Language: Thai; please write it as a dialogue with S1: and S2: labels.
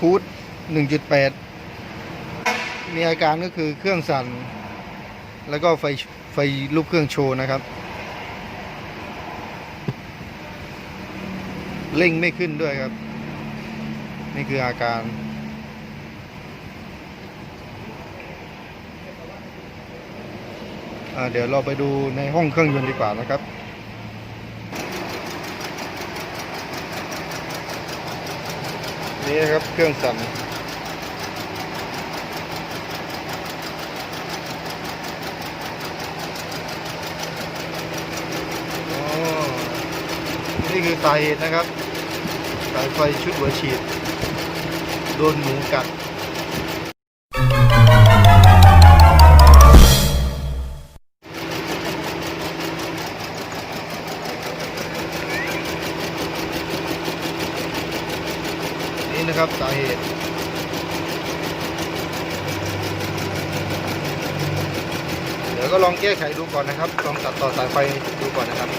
S1: คูด1.8 มีอาการก็คือเครื่องสั่น แล้วก็ไฟไฟรูปเครื่องโชว์นะครับ เร่งไม่ขึ้นด้วยครับ นี่คืออาการเดี๋ยวเราไปดูในห้องเครื่องยนต์ดีกว่านะครับ นี่นะครับเครื่องสั่นอ๋อนี่คือสาเหตุนะครับ สายไฟชุดหัวฉีด โดนหนูกัด นี้นะครับสาเหตุเดี๋ยวก็ลองแก้ไขดูก่อนนะครับ ลองตัดต่อสายไฟดูก่อนนะครับ